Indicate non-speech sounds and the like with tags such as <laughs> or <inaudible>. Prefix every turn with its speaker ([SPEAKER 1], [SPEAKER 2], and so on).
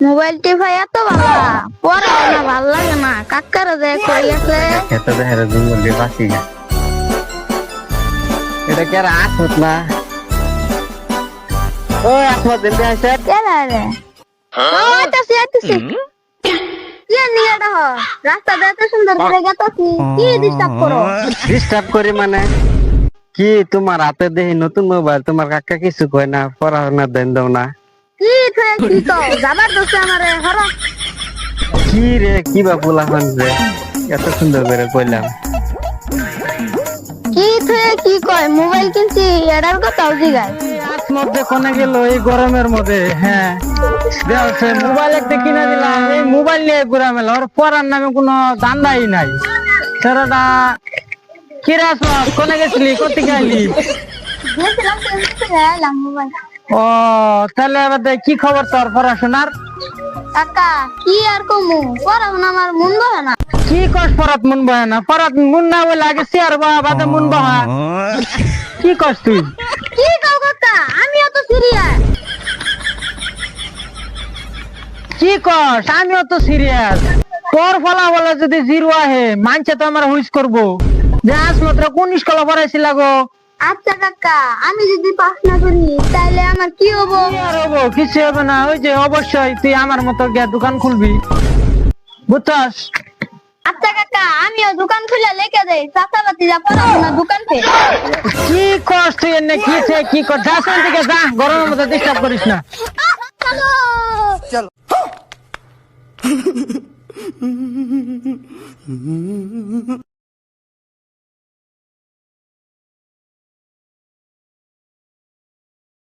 [SPEAKER 1] Mobile টিভাই এত ভালো পড়াও না ভালো লাগে না। কাকার যে কই গেছে
[SPEAKER 2] এত দেহের জঙ্গল দিয়ে বাঁচি গা এটা কি আর আসমত না? ও আসমত দিন আছে।
[SPEAKER 1] কেলা রে আইতাছি আইতাছি কি নিয়ে রাস্তা দিয়ে সুন্দর করে গেতাছি কি? ডিস্টার্ব করো?
[SPEAKER 2] ডিস্টার্ব করি মানে? কি তোমার হাতে দেখি নতুন মোবাইল? তোমার কাকা কিছু কয় না পড়াশোনা দেন দাও না।
[SPEAKER 1] কি কি যাবার দোষে আমারে হর
[SPEAKER 2] কি রে কি বা পোলাপান রে এত সুন্দর করে কইলাম।
[SPEAKER 1] কি থয়ে কি কয় মোবাইল কিনছি এটার কথাও জিগায়।
[SPEAKER 2] মধ্যে কোনে গেল এই গরমের মধ্যে হ্যাঁ। মোবাইল একটা কিনে দিলাম এই মোবাইল নিয়ে ঘুরা মেলা ওর পড়ার নামে কোনো দান্দাই নাই। ছেলেটা কিরাস কোনে গেছিলি কোথেকে আইলি?
[SPEAKER 1] গেছিলাম তো মোবাইল।
[SPEAKER 2] ও তাহলে দেখ কি খবর তোর পড়াশোনার?
[SPEAKER 1] কাকা কি আর কমু? পড়াশোনা আমার মন বহে না।
[SPEAKER 2] কি কস পড়াত মন বহে না? পড়াত মন না বলে আগে চেয়ার বা বাদে মন বহা। কি কস তুই?
[SPEAKER 1] কি কও কাকা আমি অত সিরিয়াস
[SPEAKER 2] কি কস? আমিও তো সিরিয়াস তোর ফলা বলে যদি জিরো আহে মানছে তো আমার হুইস করব। যে আজ মাত্র কোন স্কুলে পড়াইছিল গো?
[SPEAKER 1] আচ্ছা কাকা আমি যদি পাস না করি তাহলে আমার কি হব?
[SPEAKER 2] আর হব? কিছু হবে না। ওই যে অবশ্যই তুই আমার মতো গিয়ে দোকান খুলবি। বুঝছস?
[SPEAKER 1] আচ্ছা কাকা আমিও দোকান খুলে লেখে দেই। চাচাবাতি যা পড়াশোনা দোকান পে
[SPEAKER 2] কি কস তুই এনে কি সে কি কর? যা সেখান থেকে যা। গরমের মধ্যে ডিস্টার্ব করিস না।
[SPEAKER 1] চলো। <laughs>